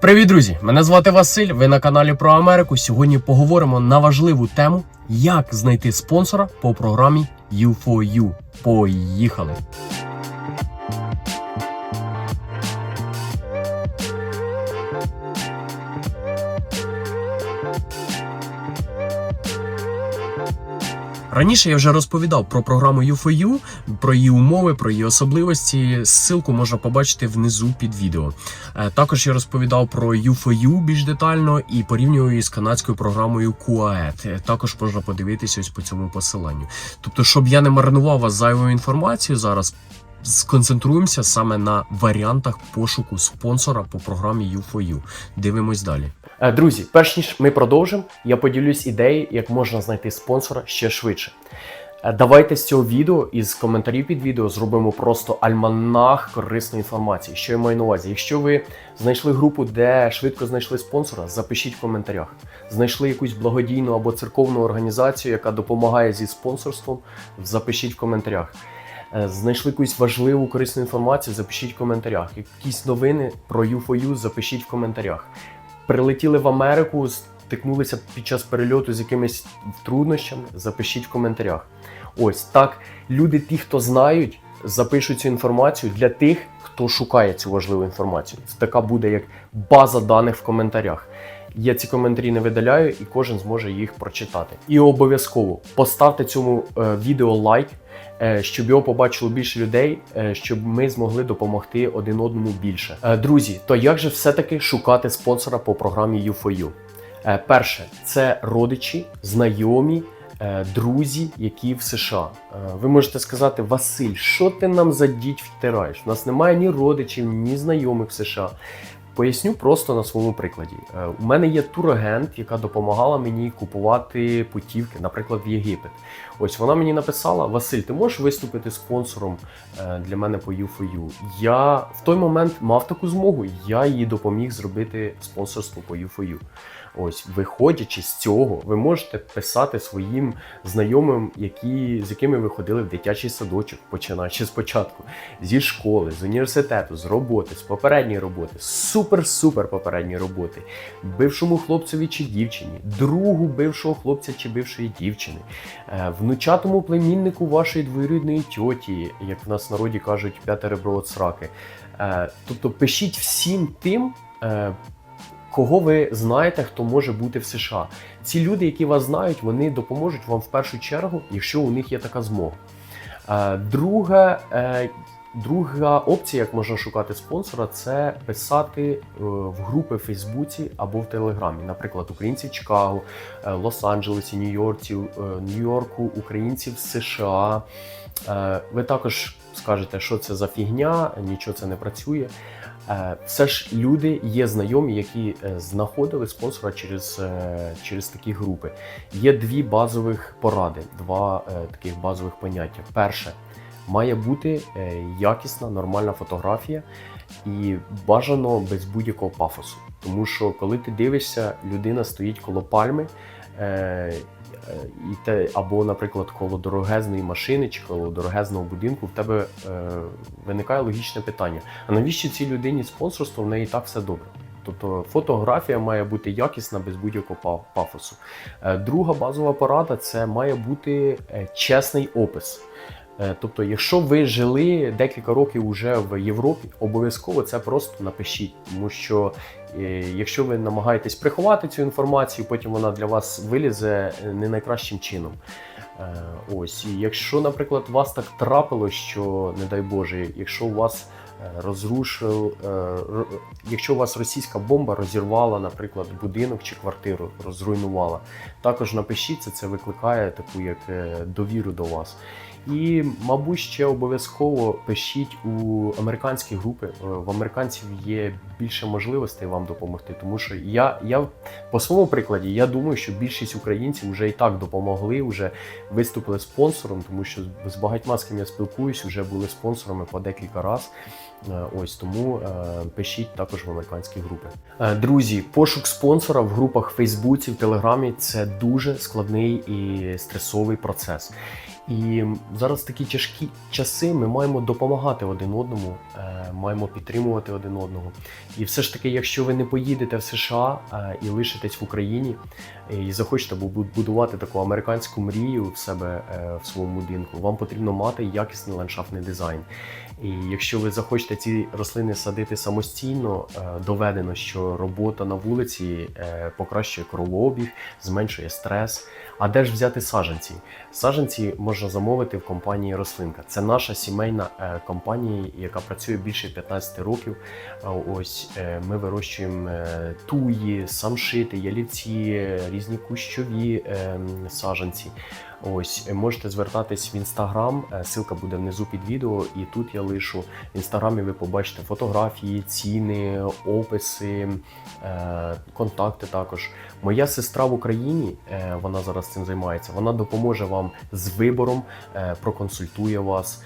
Привіт, друзі! Мене звати Василь. Ви на каналі про Америку. Сьогодні поговоримо на важливу тему, як знайти спонсора по програмі U4U. Поїхали! Раніше я вже розповідав про програму U4U, про її умови, про її особливості. Ссылку можна побачити внизу під відео. Е, Також я розповідав про U4U більш детально і порівнюю її з канадською програмою QAED. Е, Також можна подивитися ось по цьому посиланню. Тобто, щоб я не марнував вас зайвою інформацією зараз. Сконцентруємося саме на варіантах пошуку спонсора по програмі U4U. Дивимось далі. Е, Друзі, перш ніж ми продовжимо, я поділюсь ідеєю, як можна знайти спонсора ще швидше. Е, Давайте з цього відео із коментарів під відео зробимо просто альманах корисної інформації. Що я маю на увазі? Якщо ви знайшли групу, де швидко знайшли спонсора, запишіть в коментарях. Знайшли якусь благодійну або церковну організацію, яка допомагає зі спонсорством, запишіть в коментарях. Е, Знайшли якусь важливу корисну інформацію, запишіть в коментарях. Якісь новини про U4U запишіть в коментарях. Прилетіли в Америку, стикнулися під час перельоту з якимись труднощами, запишіть в коментарях. Ось так. Люди, ті, хто знають, запишуть цю інформацію для тих, хто шукає цю важливу інформацію. Така буде як база даних в коментарях. Я ці коментарі не видаляю, і кожен зможе їх прочитати. І обов'язково поставте цьому е, відео лайк, е, щоб його побачило більше людей, е, щоб ми змогли допомогти один одному більше. Друзі, то як же все-таки шукати спонсора по програмі U4U? Е, перше, це родичі, знайомі. Друзі, які в США, ви можете сказати, Василь, що ти нам за діть втираєш? У нас немає ні родичів, ні знайомих в США. Поясню просто на своєму прикладі. Е, У мене є турагент, яка допомагала мені купувати путівки, наприклад, в Єгипет. Ось вона мені написала: Василь, ти можеш виступити спонсором е, для мене по U4U? Я в той момент мав таку змогу, я їй допоміг зробити спонсорство по U4U. Ось, виходячи з цього, ви можете писати своїм знайомим, які, з якими ви ходили в дитячий садочок, починаючи спочатку, зі школи, з університету, з роботи, з попередньої роботи, супер-супер попередньої роботи, бившому хлопцеві чи дівчині, другу бившого хлопця чи бившої дівчини, е, внучатому племіннику вашої двоюрідної тьоті, як в нас в народі кажуть, п'яте ребро от сраки. Е, Тобто пишіть всім тим. Кого ви знаєте, хто може бути в США? Ці люди, які вас знають, вони допоможуть вам в першу чергу, якщо у них є така змога. Е, Друга, е, друга опція, як можна шукати спонсора, це писати е, в групи в Фейсбуці або в Телеграмі. Наприклад, українці в Чикаго, Лос-Анджелесі, Нью-Йорці, е, Нью-Йорку, українці в США. Ви також скажете, що це за фігня, нічого це не працює. Е, Все ж люди є знайомі, які е, знаходили спонсора через, е, через такі групи. Є дві базових поради, два е, таких базових поняття. Перше, має бути якісна, нормальна фотографія і бажано без будь-якого пафосу. Тому що коли ти дивишся, людина стоїть коло пальми. Е, і те, або, наприклад, коло дорогезної машини чи коло дорогезного будинку, в тебе е, виникає логічне питання: а навіщо цій людині спонсорство? В неї так все добре. Тобто фотографія має бути якісна без будь-якого пафосу. Е, Друга базова порада це має бути е, чесний опис. Тобто, якщо ви жили декілька років уже в Європі, обов'язково це просто напишіть, тому що якщо ви намагаєтесь приховати цю інформацію, потім вона для вас вилізе е, не найкращим чином. Е, Ось, і якщо, наприклад, вас так трапилось, що, не дай Боже, якщо у вас е, розрушив, якщо у вас російська бомба розірвала, наприклад, будинок чи квартиру, розруйнувала, також напишіть це, це викликає таку як довіру до вас. І, мабуть, ще обов'язково пишіть у американські групи. Е, В американців є більше можливостей вам допомогти, тому що я, я по своєму прикладі я думаю, що більшість українців вже і так допомогли, вже виступили спонсором, тому що з багатьма з ким я спілкуюсь, вже були спонсорами по декілька разів. Е, Ось тому е, пишіть також в американські групи. Е, Друзі, пошук спонсора в групах Фейсбуці, в Телеграмі це дуже складний і стресовий процес. І зараз такі тяжкі часи ми маємо допомагати один одному, маємо підтримувати один одного. І все ж таки, якщо ви не поїдете в США і лишитесь в Україні, і захочете будувати таку американську мрію в себе в своєму будинку, вам потрібно мати якісний ландшафтний дизайн. І якщо ви захочете ці рослини садити самостійно, е, доведено, що робота на вулиці е, покращує кровообіг, зменшує стрес. А де ж взяти саджанці? Саджанці можна замовити в компанії Рослинка. Це наша сімейна е, компанія, яка працює більше 15 років. Ось ми вирощуємо туї, самшити, ялівці, різні кущові саджанці. Ось е, можете звертатись в інстаграм. е, Ссылка буде внизу під відео, і тут я лишу. В інстаграмі ви побачите фотографії, ціни, описи, е, контакти також. Моя сестра в Україні, вона зараз цим займається. Вона допоможе вам з вибором, проконсультує вас.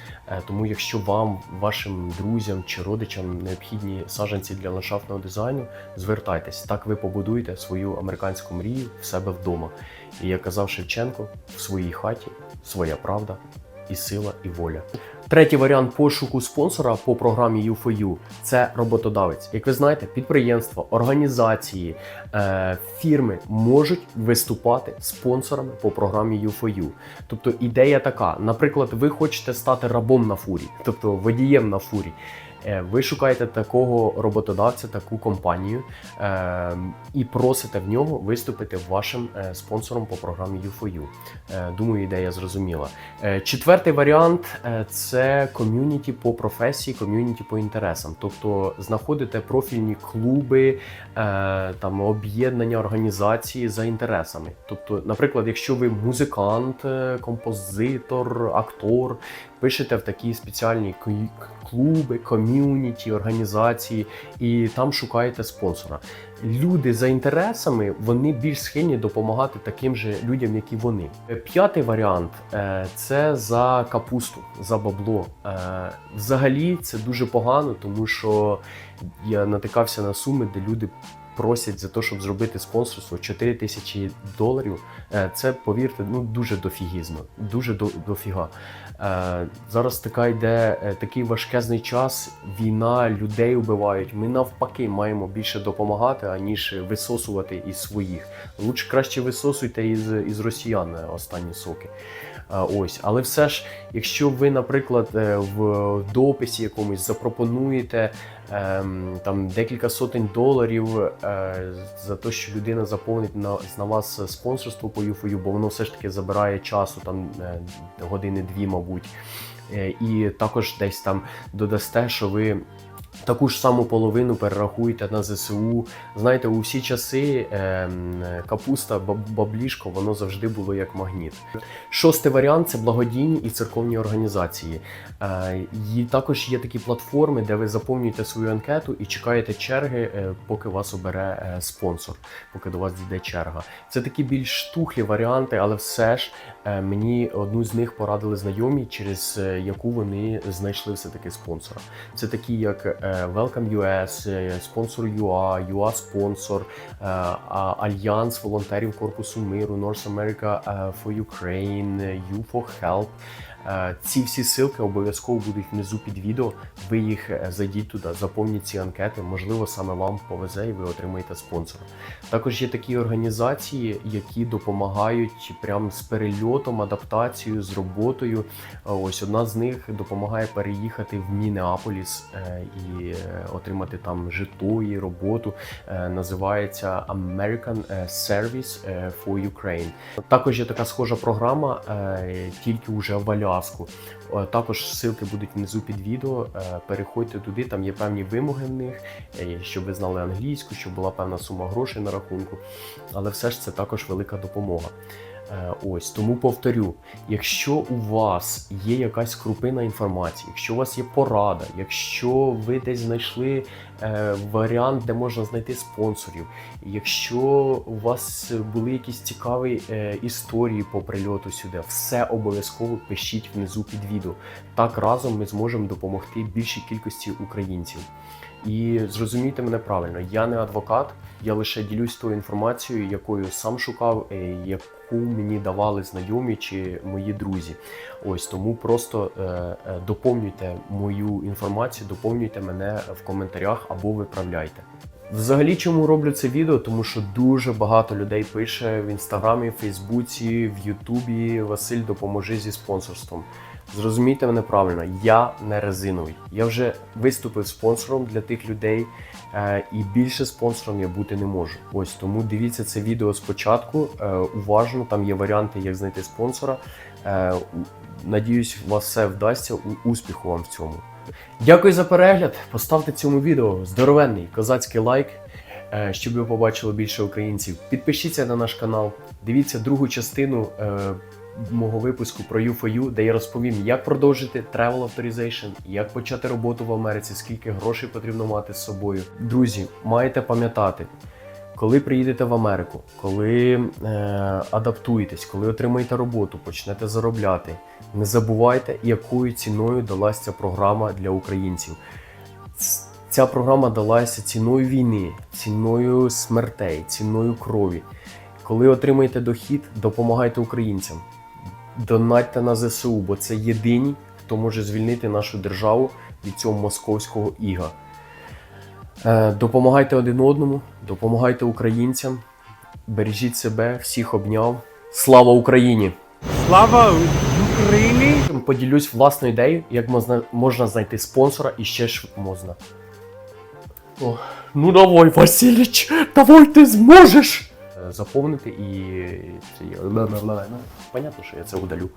Тому, якщо вам, вашим друзям чи родичам необхідні саджанці для ландшафтного дизайну, звертайтесь. Так ви побудуєте свою американську мрію в себе вдома. І як казав Шевченко, в своїй хаті своя правда і сила, і воля. Третій варіант пошуку спонсора по програмі U4U – це роботодавець. Як ви знаєте, підприємства, організації, е, фірми можуть виступати спонсорами по програмі U4U. Тобто ідея така: наприклад, ви хочете стати рабом на фурі, тобто водієм на фурі. Е, Ви шукаєте такого роботодавця, таку компанію е, і просите в нього виступити вашим е, спонсором по програмі U4U. Е, думаю, ідея зрозуміла. Четвертий варіант це ком'юніті по професії, ком'юніті по інтересам. Тобто знаходите профільні клуби, там об'єднання організації за інтересами. Тобто, наприклад, якщо ви музикант, композитор, актор, пишете в такі спеціальні клуби, ком'юніті, організації, і там шукаєте спонсора. Люди за інтересами вони більш схильні допомагати таким же людям, як і вони. Е, П'ятий варіант е, це за капусту, за бабло. Е, Взагалі це дуже погано, тому що я натикався на суми, де люди. Просять за те, щоб зробити спонсорство 4 тисячі доларів. Е, Це, повірте, ну дуже дофігізно, дуже до, дофіга. Е, Зараз така йде е, такий важкезний час. Війна, людей вбивають. Ми навпаки маємо більше допомагати, аніж висосувати із своїх. Лучше краще висосуйте із, із росіян останні соки. Ось, але все ж, якщо ви, наприклад, в дописі якомусь запропонуєте там декілька сотень доларів е, за те, що людина заповнить на, на вас спонсорство по юфою, бо воно все ж таки забирає часу, там е, години-дві, мабуть. Е, І також десь там додасте, що ви. Таку ж саму половину перерахуєте на ЗСУ. Знаєте, у всі часи ем, капуста, баб- баблішко, воно завжди було як магніт. Шостий варіант це благодійні і церковні організації. Е, також є такі платформи, де ви заповнюєте свою анкету і чекаєте черги, е, поки вас обере е, спонсор, поки до вас дійде черга. Це такі більш штухлі варіанти, але все ж е, мені одну з них порадили знайомі, через е, яку вони знайшли все таки спонсора. Це такі, як е, Welcome US, е, спонсор UA, UA спонсор, е, Альянс волонтерів Корпусу миру, North America е, for Ukraine, е, You for Help. Е, Ці всі ссылки обов'язково будуть внизу під відео. Ви їх е, зайдіть туди, заповніть ці анкети. Можливо, саме вам повезе і ви отримаєте спонсора. Також є такі організації, які допомагають прям з перельотом, адаптацією, з роботою. Е, Ось одна з них допомагає переїхати в Мінеаполіс е, е, отримати там житло і роботу. Е, Називається American е, Service for Ukraine. Також є така схожа програма, тільки вже в Аляску. Також ссылки будуть внизу під відео. Переходьте туди, там є певні вимоги в них, щоб ви знали англійську, щоб була певна сума грошей на рахунку. Але все ж це також велика допомога. Е, Ось тому повторю: якщо у вас є якась крупина інформації, якщо у вас є порада, якщо ви десь знайшли е, варіант, де можна знайти спонсорів, якщо у вас були якісь цікаві е, історії по прильоту сюди, все обов'язково пишіть внизу під відео. Так разом ми зможемо допомогти більшій кількості українців. І зрозумійте мене правильно, я не адвокат, я лише ділюсь тою інформацією, якою сам шукав, е, яку мені давали знайомі чи мої друзі. Ось тому просто е, е, доповнюйте мою інформацію, доповнюйте мене в коментарях або виправляйте. Взагалі, чому роблю це відео? Тому що дуже багато людей пише в інстаграмі, в Фейсбуці, в Ютубі Василь, допоможи зі спонсорством. Зрозумійте мене правильно, я не резиновий. Я вже виступив спонсором для тих людей, е, і більше спонсором я бути не можу. Ось тому дивіться це відео спочатку. е, уважно, там є варіанти, як знайти спонсора. Е, надіюсь, у вас все вдасться. У- Успіху вам в цьому. Дякую за перегляд. Поставте цьому відео здоровенний козацький лайк, е, щоб ви побачили більше українців. Підпишіться на наш канал, дивіться другу частину е, мого випуску про U4U, де я розповім, як продовжити Travel Authorization, як почати роботу в Америці, скільки грошей потрібно мати з собою. Друзі, маєте пам'ятати. Коли приїдете в Америку, коли е, адаптуєтесь, коли отримаєте роботу, почнете заробляти, не забувайте, якою ціною далась ця програма для українців. Ця програма далася ціною війни, ціною смертей, ціною крові. Коли отримаєте дохід, допомагайте українцям. Донатьте на ЗСУ, бо це єдині, хто може звільнити нашу державу від цього московського іга. Е, Допомагайте один одному, допомагайте українцям, бережіть себе, всіх обняв. Слава Україні! Слава Україні! Поділюсь власною ідеєю, як можна, можна знайти спонсора і ще ж можна. О, ну давай, Василіч, давай ти зможеш! Е, Заповнити і. понятно, що я це удалю.